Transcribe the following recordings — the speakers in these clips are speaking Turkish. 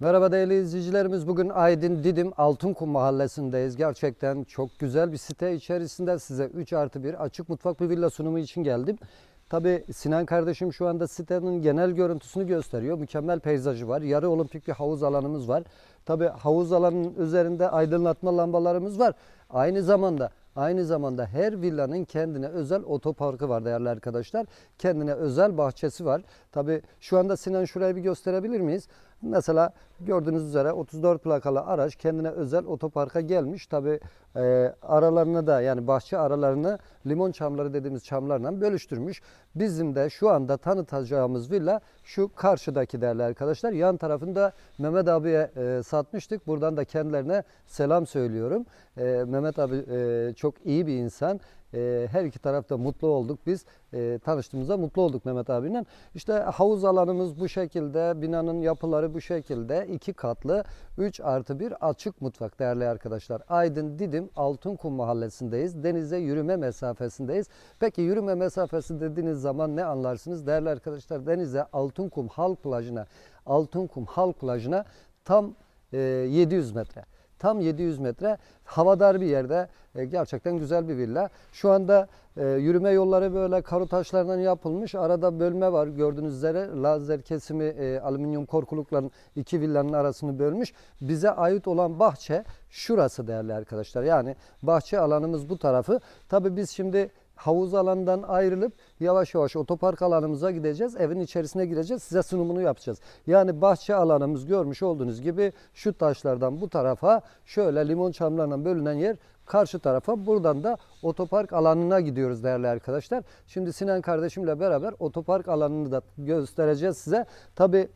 Merhaba değerli izleyicilerimiz. Bugün Aydın Didim Altınkum mahallesindeyiz. Gerçekten çok güzel bir site içerisinde size 3 artı 1 açık mutfak bir villa sunumu için geldim. Tabi Sinan kardeşim şu anda sitenin genel görüntüsünü gösteriyor. Mükemmel peyzajı var. Yarı olimpik bir havuz alanımız var. Tabi havuz alanının üzerinde aydınlatma lambalarımız var. Aynı zamanda Aynı zamanda her villanın kendine özel otoparkı var değerli arkadaşlar. Kendine özel bahçesi var. Tabi şu anda Sinan şurayı bir gösterebilir miyiz? Mesela gördüğünüz üzere 34 plakalı araç kendine özel otoparka gelmiş. Tabi e, aralarını da yani bahçe aralarını limon çamları dediğimiz çamlarla bölüştürmüş. Bizim de şu anda tanıtacağımız villa şu karşıdaki değerli arkadaşlar. Yan tarafında Mehmet abiye e, satmıştık. Buradan da kendilerine selam söylüyorum. E, Mehmet abi e, çok iyi bir insan. E, her iki tarafta mutlu olduk biz. E, tanıştığımızda mutlu olduk Mehmet abiyle. İşte havuz alanımız bu şekilde. Binanın yapıları bu şekilde. iki katlı 3 artı 1 açık mutfak değerli arkadaşlar. Aydın Didim Altınkum mahallesindeyiz. Denize yürüme mesafesindeyiz. Peki yürüme mesafesi dediğiniz zaman ne anlarsınız? Değerli arkadaşlar denize Altınkum Halk Plajı'na Altınkum Halk Plajı'na tam e, 700 metre. Tam 700 metre havadar bir yerde e, gerçekten güzel bir villa. Şu anda e, yürüme yolları böyle karu taşlardan yapılmış. Arada bölme var gördüğünüz üzere. Lazer kesimi e, alüminyum korkulukların iki villanın arasını bölmüş. Bize ait olan bahçe şurası değerli arkadaşlar. Yani bahçe alanımız bu tarafı. Tabii biz şimdi havuz alanından ayrılıp yavaş yavaş otopark alanımıza gideceğiz. Evin içerisine gireceğiz. Size sunumunu yapacağız. Yani bahçe alanımız görmüş olduğunuz gibi şu taşlardan bu tarafa şöyle limon çamlarına bölünen yer karşı tarafa buradan da otopark alanına gidiyoruz değerli arkadaşlar. Şimdi Sinan kardeşimle beraber otopark alanını da göstereceğiz size. Tabi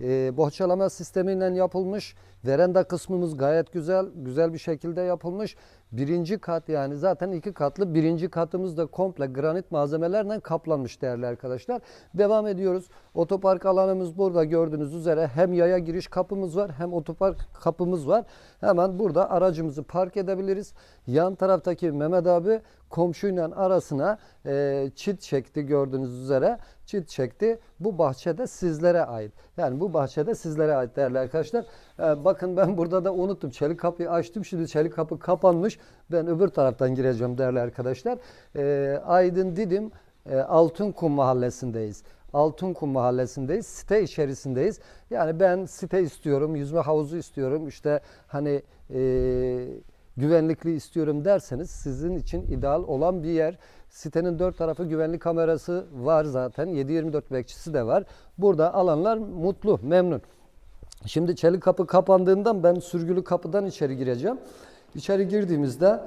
e, bohçalama sistemiyle yapılmış. Veranda kısmımız gayet güzel, güzel bir şekilde yapılmış. Birinci kat yani zaten iki katlı birinci katımız da komple granit malzemelerle kaplanmış değerli arkadaşlar. Devam ediyoruz. Otopark alanımız burada gördüğünüz üzere hem yaya giriş kapımız var hem otopark kapımız var. Hemen burada aracımızı park edebiliriz. Yan taraftaki Mehmet abi komşuyla arasına e, çit çekti gördüğünüz üzere. Çit çekti. Bu bahçede sizlere ait. Yani bu bahçede sizlere ait değerli arkadaşlar. E, bakın ben burada da unuttum. Çelik kapıyı açtım. Şimdi çelik kapı kapanmış. Ben öbür taraftan gireceğim değerli arkadaşlar. E, Aydın Didim e, Altınkum mahallesindeyiz. Altınkum mahallesindeyiz. Site içerisindeyiz. Yani ben site istiyorum, yüzme havuzu istiyorum. İşte hani e, güvenlikli istiyorum derseniz sizin için ideal olan bir yer. Sitenin dört tarafı güvenlik kamerası var zaten. 7-24 bekçisi de var. Burada alanlar mutlu, memnun. Şimdi çelik kapı kapandığından ben sürgülü kapıdan içeri gireceğim. İçeri girdiğimizde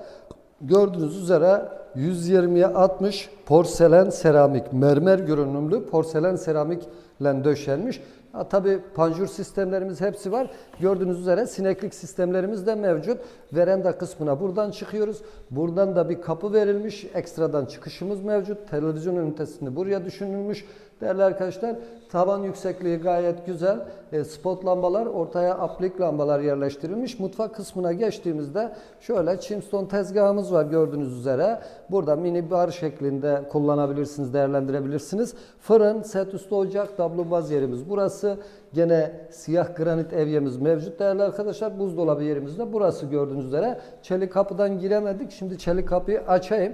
gördüğünüz üzere 120'ye 60 porselen seramik, mermer görünümlü porselen seramikle döşenmiş. Ha, tabii panjur sistemlerimiz hepsi var. Gördüğünüz üzere sineklik sistemlerimiz de mevcut. Veranda kısmına buradan çıkıyoruz. Buradan da bir kapı verilmiş. Ekstradan çıkışımız mevcut. Televizyon ünitesini buraya düşünülmüş. Değerli arkadaşlar tavan yüksekliği gayet güzel. E, spot lambalar ortaya aplik lambalar yerleştirilmiş. Mutfak kısmına geçtiğimizde şöyle chimstone tezgahımız var gördüğünüz üzere. Burada mini bar şeklinde kullanabilirsiniz, değerlendirebilirsiniz. Fırın, set üstü ocak, dablumbaz yerimiz burası. Gene siyah granit evyemiz mevcut değerli arkadaşlar. Buzdolabı yerimiz de burası gördüğünüz üzere. Çelik kapıdan giremedik. Şimdi çelik kapıyı açayım.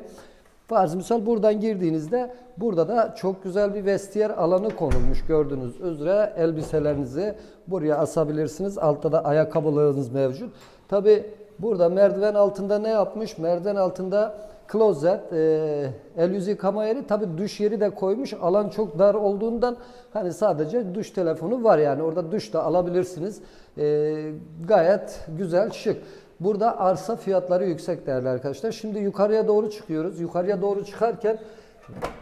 Farz misal buradan girdiğinizde burada da çok güzel bir vestiyer alanı konulmuş gördüğünüz üzere elbiselerinizi buraya asabilirsiniz. Altta da ayakkabılarınız mevcut. Tabi burada merdiven altında ne yapmış? Merdiven altında klozet, e, el yüz yıkama yeri tabi duş yeri de koymuş. Alan çok dar olduğundan hani sadece duş telefonu var yani orada duş da alabilirsiniz. E, gayet güzel, şık. Burada arsa fiyatları yüksek değerli arkadaşlar. Şimdi yukarıya doğru çıkıyoruz. Yukarıya doğru çıkarken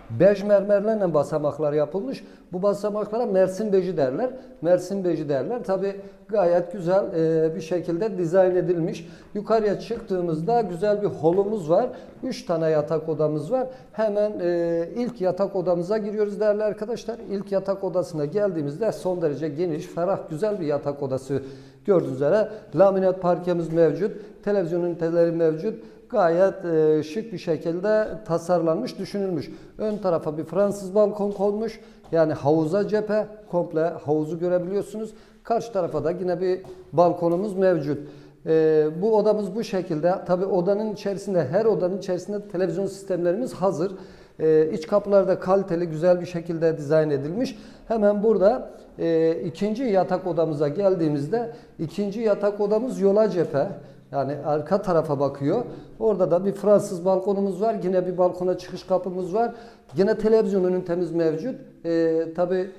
bej mermerlerle basamaklar yapılmış. Bu basamaklara Mersin beji derler. Mersin beji derler. Tabi gayet güzel e, bir şekilde dizayn edilmiş. Yukarıya çıktığımızda güzel bir holumuz var. 3 tane yatak odamız var. Hemen e, ilk yatak odamıza giriyoruz değerli arkadaşlar. İlk yatak odasına geldiğimizde son derece geniş, ferah, güzel bir yatak odası Gördüğünüz üzere laminat parkemiz mevcut, televizyon üniteleri mevcut. Gayet e, şık bir şekilde tasarlanmış, düşünülmüş. Ön tarafa bir Fransız balkon konmuş. Yani havuza cephe, komple havuzu görebiliyorsunuz. Karşı tarafa da yine bir balkonumuz mevcut. Ee, bu odamız bu şekilde. Tabi odanın içerisinde her odanın içerisinde televizyon sistemlerimiz hazır. Ee, iç kapılar da kaliteli güzel bir şekilde dizayn edilmiş. Hemen burada e, ikinci yatak odamıza geldiğimizde ikinci yatak odamız yola cephe. Yani arka tarafa bakıyor. Orada da bir Fransız balkonumuz var. Yine bir balkona çıkış kapımız var. Yine televizyon ünitemiz mevcut. Ee, tabii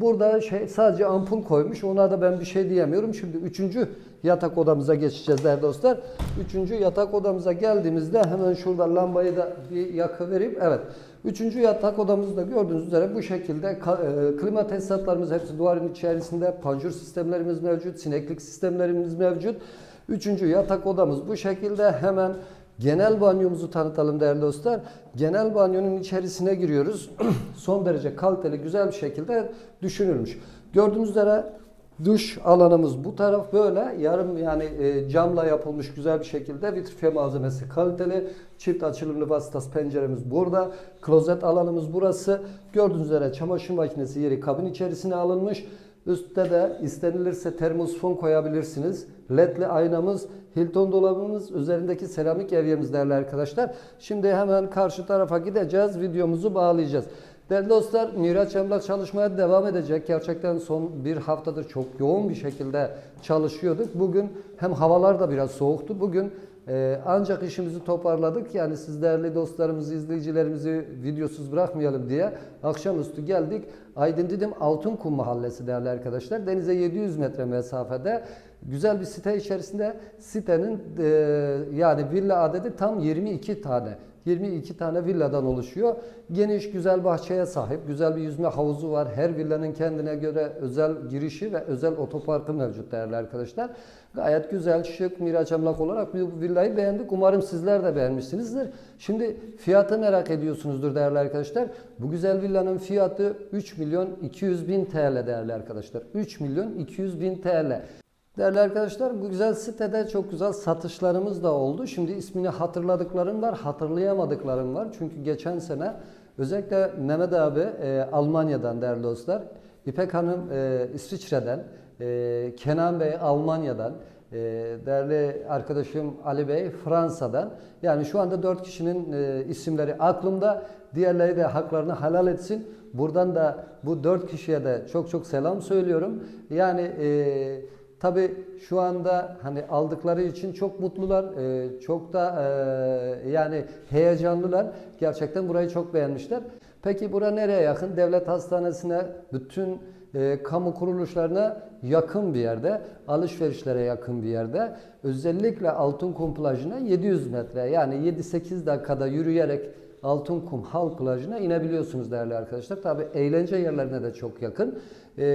burada şey sadece ampul koymuş. Ona da ben bir şey diyemiyorum. Şimdi üçüncü yatak odamıza geçeceğiz değerli dostlar. Üçüncü yatak odamıza geldiğimizde hemen şurada lambayı da bir yakı vereyim. Evet. Üçüncü yatak odamızda gördüğünüz üzere bu şekilde e, klima tesisatlarımız hepsi duvarın içerisinde. Panjur sistemlerimiz mevcut. Sineklik sistemlerimiz mevcut. Üçüncü yatak odamız bu şekilde. Hemen genel banyomuzu tanıtalım değerli dostlar. Genel banyonun içerisine giriyoruz. Son derece kaliteli, güzel bir şekilde düşünülmüş. Gördüğünüz üzere duş alanımız bu taraf böyle. Yarım yani e, camla yapılmış güzel bir şekilde vitrifiye malzemesi kaliteli. Çift açılımlı vasıtası penceremiz burada. Klozet alanımız burası. Gördüğünüz üzere çamaşır makinesi yeri kabin içerisine alınmış. Üstte de istenilirse termosfon koyabilirsiniz. LED'li aynamız, Hilton dolabımız, üzerindeki seramik evyemiz değerli arkadaşlar. Şimdi hemen karşı tarafa gideceğiz. Videomuzu bağlayacağız. Değerli dostlar Miraç Emlak çalışmaya devam edecek. Gerçekten son bir haftadır çok yoğun bir şekilde çalışıyorduk. Bugün hem havalar da biraz soğuktu. Bugün e, ancak işimizi toparladık. Yani siz değerli dostlarımızı, izleyicilerimizi videosuz bırakmayalım diye akşamüstü geldik. Aydın Didim Altınkum Mahallesi değerli arkadaşlar. Denize 700 metre mesafede güzel bir site içerisinde sitenin e, yani villa adedi tam 22 tane. 22 tane villadan oluşuyor. Geniş güzel bahçeye sahip. Güzel bir yüzme havuzu var. Her villanın kendine göre özel girişi ve özel otoparkı mevcut değerli arkadaşlar. Gayet güzel, şık, Miraç Emlak olarak bu villayı beğendik. Umarım sizler de beğenmişsinizdir. Şimdi fiyatı merak ediyorsunuzdur değerli arkadaşlar. Bu güzel villanın fiyatı 3 milyon 200 bin TL değerli arkadaşlar. 3 milyon 200 bin TL. Değerli arkadaşlar bu güzel sitede çok güzel satışlarımız da oldu. Şimdi ismini hatırladıklarım var, hatırlayamadıklarım var. Çünkü geçen sene özellikle Mehmet abi e, Almanya'dan değerli dostlar, İpek Hanım e, İsviçre'den, e, Kenan Bey Almanya'dan, e, değerli arkadaşım Ali Bey Fransa'dan. Yani şu anda dört kişinin e, isimleri aklımda. Diğerleri de haklarını helal etsin. Buradan da bu dört kişiye de çok çok selam söylüyorum. Yani e, Tabi şu anda hani aldıkları için çok mutlular, e, çok da e, yani heyecanlılar. Gerçekten burayı çok beğenmişler. Peki bura nereye yakın? Devlet hastanesine, bütün e, kamu kuruluşlarına yakın bir yerde, alışverişlere yakın bir yerde. Özellikle Altınkum plajına 700 metre yani 7-8 dakikada yürüyerek Altınkum Halk Plajı'na inebiliyorsunuz değerli arkadaşlar. Tabi eğlence yerlerine de çok yakın. E,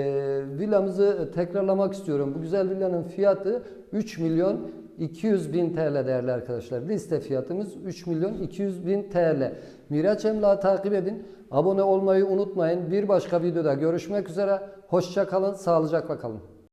villamızı tekrarlamak istiyorum. Bu güzel villanın fiyatı 3 milyon 200 bin TL değerli arkadaşlar. Liste fiyatımız 3 milyon 200 bin TL. Miraç Emlak'ı takip edin. Abone olmayı unutmayın. Bir başka videoda görüşmek üzere. Hoşça kalın, sağlıcakla kalın.